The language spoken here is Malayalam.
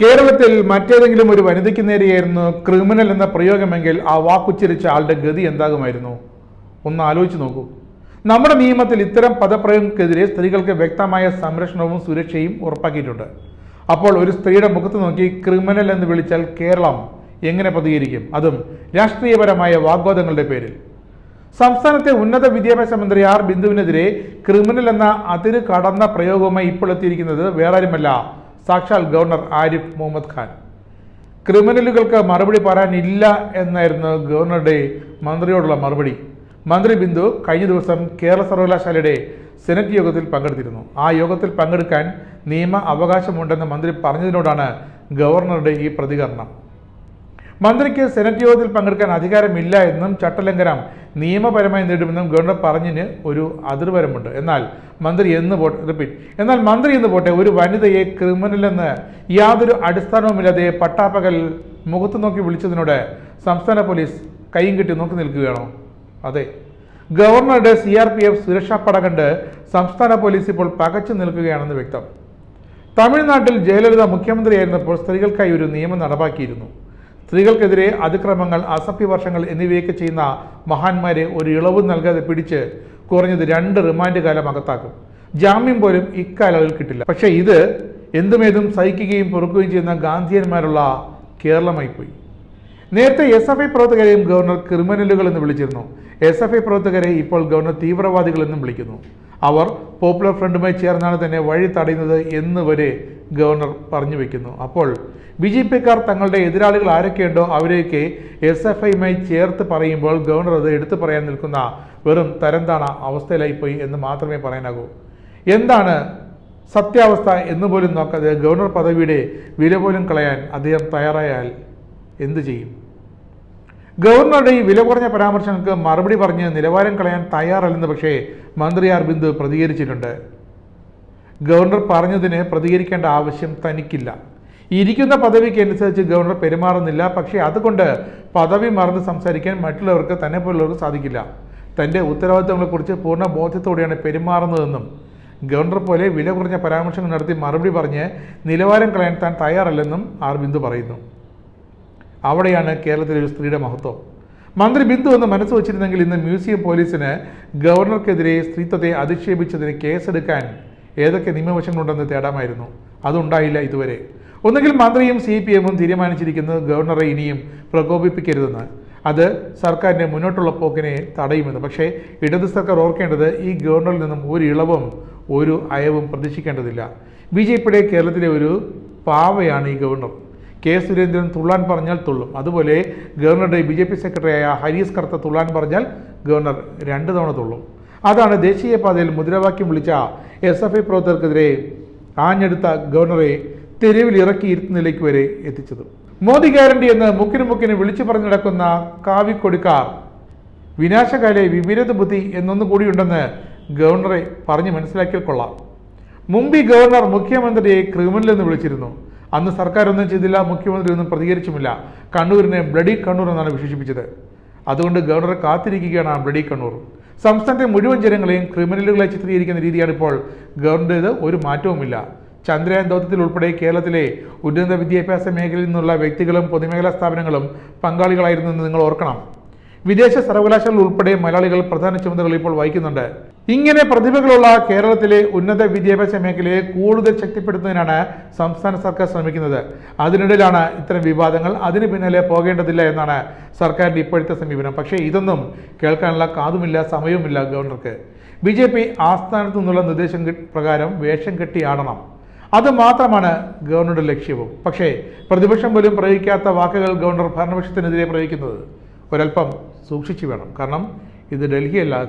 കേരളത്തിൽ മറ്റേതെങ്കിലും ഒരു വനിതയ്ക്ക് നേരെയായിരുന്നു ക്രിമിനൽ എന്ന പ്രയോഗമെങ്കിൽ ആ വാക്കുച്ചരിച്ച ആളുടെ ഗതി എന്താകുമായിരുന്നു? ഒന്ന് ആലോചിച്ച് നോക്കൂ. നമ്മുടെ നിയമത്തിൽ ഇത്തരം പദപ്രയോഗങ്ങൾക്കെതിരെ സ്ത്രീകൾക്ക് വ്യക്തമായ സംരക്ഷണവും സുരക്ഷയും ഉറപ്പാക്കിയിട്ടുണ്ട്. അപ്പോൾ ഒരു സ്ത്രീയുടെ മുഖത്ത് നോക്കി ക്രിമിനൽ എന്ന് വിളിച്ചാൽ കേരളം എങ്ങനെ പ്രതികരിക്കും? അതും രാഷ്ട്രീയപരമായ വാഗ്വാദങ്ങളുടെ പേരിൽ. സംസ്ഥാനത്തെ ഉന്നത വിദ്യാഭ്യാസ മന്ത്രി ആർ ബിന്ദുവിനെതിരെ ക്രിമിനൽ എന്ന അതിര് കടന്ന പ്രയോഗവുമായി ഇപ്പോൾ എത്തിയിരിക്കുന്നത് വേറാരുമല്ല സാക്ഷാൽ ഗവർണർ ആരിഫ് മുഹമ്മദ് ഖാൻ. ക്രിമിനലുകൾക്ക് മറുപടി പറയാനില്ല എന്നായിരുന്നു ഗവർണറുടെ മന്ത്രിയോടുള്ള മറുപടി. മന്ത്രി ബിന്ദു കഴിഞ്ഞ ദിവസം കേരള സർവകലാശാലയുടെ സെനറ്റ് യോഗത്തിൽ പങ്കെടുത്തിരുന്നു. ആ യോഗത്തിൽ പങ്കെടുക്കാൻ നിയമ അവകാശമുണ്ടെന്ന് മന്ത്രി പറഞ്ഞതിനോടാണ് ഗവർണറുടെ ഈ പ്രതികരണം. മന്ത്രിക്ക് സെനറ്റ് യോഗത്തിൽ പങ്കെടുക്കാൻ അധികാരമില്ല എന്നും ചട്ടലംഘനം നിയമപരമായി നേടുമെന്നും ഗവർണർ പറഞ്ഞതിന് ഒരു അതിർവരമുണ്ട് എന്നാൽ മന്ത്രി എന്ന് പോട്ടെ റിപ്പീറ്റ് എന്നാൽ മന്ത്രി എന്ന് പോട്ടെ ഒരു വനിതയെ ക്രിമിനൽ എന്ന് യാതൊരു അടിസ്ഥാനവുമില്ലാതെ പട്ടാപ്പകൽ മുഖത്ത് നോക്കി വിളിച്ചതിനോട് സംസ്ഥാന പോലീസ് കൈയും കെട്ടി നോക്കി നിൽക്കുകയാണോ? അതെ. ഗവർണറുടെ സി ആർ പി എഫ് സുരക്ഷാ പട കണ്ട് സംസ്ഥാന പോലീസ് ഇപ്പോൾ പകച്ചു നിൽക്കുകയാണെന്ന് വ്യക്തം. തമിഴ്നാട്ടിൽ ജയലളിത മുഖ്യമന്ത്രിയായിരുന്നപ്പോൾ സ്ത്രീകൾക്കായി ഒരു നിയമം നടപ്പാക്കിയിരുന്നു. സ്ത്രീകൾക്കെതിരെ അതിക്രമങ്ങൾ അസഭ്യവർഷങ്ങൾ എന്നിവയൊക്കെ ചെയ്യുന്ന മഹാന്മാരെ ഒരു ഇളവ് നൽകാതെ പിടിച്ച് കുറഞ്ഞത് രണ്ട് റിമാൻഡ് കാലം അകത്താക്കും. ജാമ്യം പോലും ഇക്കാലങ്ങളിൽ കിട്ടില്ല. പക്ഷേ ഇത് എന്തുമേതും സഹിക്കുകയും പൊറുക്കുകയും ചെയ്യുന്ന ഗാന്ധിയന്മാരുള്ള കേരളമായി പോയി നേരത്തെ എസ് എഫ് ഐ പ്രവർത്തകരെയും ഗവർണർ ക്രിമിനലുകൾ എന്ന് വിളിച്ചിരുന്നു. എസ് എഫ് ഐ പ്രവർത്തകരെ ഇപ്പോൾ ഗവർണർ തീവ്രവാദികൾ എന്നും വിളിക്കുന്നു. അവർ പോപ്പുലർ ഫ്രണ്ടുമായി ചേർന്നാണ് തന്നെ വഴി തടയുന്നത് എന്ന് വരെ ഗവർണർ പറഞ്ഞു വെക്കുന്നു. അപ്പോൾ ബി ജെ പിക്കാർ തങ്ങളുടെ എതിരാളികൾ ആരൊക്കെയുണ്ടോ അവരെയൊക്കെ എസ് എഫ് ഐയുമായി ചേർത്ത് പറയുമ്പോൾ ഗവർണർ അത് എടുത്തു പറയാൻ നിൽക്കുന്ന വെറും തരംതാണ അവസ്ഥയിലായിപ്പോയി എന്ന് മാത്രമേ പറയാനാകൂ. എന്താണ് സത്യാവസ്ഥ എന്ന് പോലും നോക്കാതെ ഗവർണർ പദവിയുടെ വില പോലും കളയാൻ അദ്ദേഹം തയ്യാറായാൽ എന്തു ചെയ്യും? ഗവർണറുടെ ഈ വില കുറഞ്ഞ പരാമർശങ്ങൾക്ക് മറുപടി പറഞ്ഞ് നിലവാരം കളയാൻ തയ്യാറല്ലെന്ന് പക്ഷേ മന്ത്രി ആർബിന്ദു പ്രതികരിച്ചിട്ടുണ്ട്. ഗവർണർ പറഞ്ഞതിന് പ്രതികരിക്കേണ്ട ആവശ്യം തനിക്കില്ല. ഇരിക്കുന്ന പദവിക്ക് അനുസരിച്ച് ഗവർണർ പെരുമാറുന്നില്ല. പക്ഷേ അതുകൊണ്ട് പദവി മറന്ന് സംസാരിക്കാൻ മറ്റുള്ളവർക്ക് തന്നെ പോലുള്ളവർക്ക് സാധിക്കില്ല. തന്റെ ഉത്തരവാദിത്തങ്ങളെക്കുറിച്ച് പൂർണ ബോധ്യത്തോടെയാണ് പെരുമാറുന്നതെന്നും ഗവർണർ പോലെ വില കുറഞ്ഞ പരാമർശങ്ങൾ നടത്തി മറുപടി പറഞ്ഞ് നിലവാരം കളയാൻ താൻ തയ്യാറല്ലെന്നും ആർ ബിന്ദു പറയുന്നു. അവിടെയാണ് കേരളത്തിലെ ഒരു സ്ത്രീയുടെ മഹത്വം. മന്ത്രി ബിന്ദു എന്ന് മനസ്സ് വച്ചിരുന്നെങ്കിൽ ഇന്ന് മ്യൂസിയം പോലീസിന് ഗവർണർക്കെതിരെ സ്ത്രീത്വത്തെ അധിക്ഷേപിച്ചതിന് കേസെടുക്കാൻ ഏതൊക്കെ നിയമവശങ്ങളുണ്ടെന്ന് തേടാമായിരുന്നു. അതുണ്ടായില്ല ഇതുവരെ. ഒന്നുകിൽ മന്ത്രിയും സി പി എമ്മും തീരുമാനിച്ചിരിക്കുന്നത് ഗവർണറെ ഇനിയും പ്രകോപിപ്പിക്കരുതെന്ന്. അത് സർക്കാരിന്റെ മുന്നോട്ടുള്ള പോക്കിനെ തടയുമെന്ന്. പക്ഷേ ഇടത് സർക്കാർ ഓർക്കേണ്ടത് ഈ ഗവർണറിൽ നിന്നും ഒരു ഇളവും ഒരു അയവും പ്രതീക്ഷിക്കേണ്ടതില്ല. ബി ജെ പിയുടെ കേരളത്തിലെ ഒരു പാവയാണ് ഈ ഗവർണർ. കെ സുരേന്ദ്രൻ തുള്ളാൻ പറഞ്ഞാൽ തുള്ളും. അതുപോലെ ഗവർണറുടെ ബി ജെ പി സെക്രട്ടറിയായ ഹരീസ് കർത്ത തുള്ളാൻ പറഞ്ഞാൽ ഗവർണർ രണ്ട് തവണ തുള്ളും. അതാണ് ദേശീയപാതയിൽ മുദ്രാവാക്യം വിളിച്ച എസ് എഫ് ഐ പ്രവർത്തകർക്കെതിരെ ആഞ്ഞെടുത്ത ഗവർണറെ തെരുവിൽ ഇറക്കിയിരുത്തുന്നതിലേക്ക് വരെ എത്തിച്ചത്. മോദി ഗ്യാരണ്ടി എന്ന് മുക്കിന് മുക്കിന് വിളിച്ചു പറഞ്ഞു നടക്കുന്ന കാവിക്കൊടുക്കാർ. വിനാശകാലെ വിപരീത ബുദ്ധി എന്നൊന്നു കൂടിയുണ്ടെന്ന് ഗവർണറെ പറഞ്ഞു മനസ്സിലാക്കിയാൽ കൊള്ളാം. മുമ്പ് ഗവർണർ മുഖ്യമന്ത്രിയെ ക്രിമിനൽ എന്ന് വിളിച്ചിരുന്നു. അന്ന് സർക്കാർ ഒന്നും ചെയ്തില്ല മുഖ്യമന്ത്രി ഒന്നും പ്രതികരിച്ചുമില്ല. കണ്ണൂരിനെ ബ്ലഡി കണ്ണൂർ എന്നാണ് വിശേഷിപ്പിച്ചത്. അതുകൊണ്ട് ഗവർണറെ കാത്തിരിക്കുകയാണ് ആ ബ്ലഡി കണ്ണൂർ. സംസ്ഥാനത്തെ മുഴുവൻ ജനങ്ങളെയും ക്രിമിനലുകളെ ചിത്രീകരിക്കുന്ന രീതിയാണ് ഇപ്പോൾ ഗവർണറുടേത്. ഒരു മാറ്റവുമില്ല. ചന്ദ്രയാൻ ദൗത്യത്തിൽ ഉൾപ്പെടെ കേരളത്തിലെ ഉന്നത വിദ്യാഭ്യാസ മേഖലയിൽ നിന്നുള്ള വ്യക്തികളും പൊതുമേഖലാ സ്ഥാപനങ്ങളും പങ്കാളികളായിരുന്നു എന്ന് നിങ്ങൾ ഓർക്കണം. വിദേശ സർവകലാശാലകൾ ഉൾപ്പെടെ മലയാളികൾ പ്രധാന ചുമതലകൾ ഇപ്പോൾ വഹിക്കുന്നുണ്ട്. ഇങ്ങനെ പ്രതിഭകളുള്ള കേരളത്തിലെ ഉന്നത വിദ്യാഭ്യാസ മേഖലയെ കൂടുതൽ ശക്തിപ്പെടുത്തുന്നതിനാണ് സംസ്ഥാന സർക്കാർ ശ്രമിക്കുന്നത്. അതിനിടയിലാണ് ഇത്തരം വിവാദങ്ങൾ. അതിന് പിന്നാലെ പോകേണ്ടതില്ല എന്നാണ് സർക്കാരിന്റെ ഇപ്പോഴത്തെ സമീപനം. പക്ഷേ ഇതൊന്നും കേൾക്കാനുള്ള കാതുമില്ല സമയവുമില്ല ഗവർണർക്ക്. ബി ജെ പി ആസ്ഥാനത്തു നിന്നുള്ള നിർദ്ദേശം പ്രകാരം വേഷം കെട്ടി ആടണം. അത് മാത്രമാണ് ഗവർണറുടെ ലക്ഷ്യവും. പക്ഷേ പ്രതിപക്ഷം പോലും പ്രയോഗിക്കാത്ത വാക്കുകൾ ഗവർണർ ഭരണപക്ഷത്തിനെതിരെ പ്രയോഗിക്കുന്നത്. ഒരൽപ്പം സൂക്ഷിച്ചു വേണം. കാരണം ഇത് ഡൽഹിയല്ല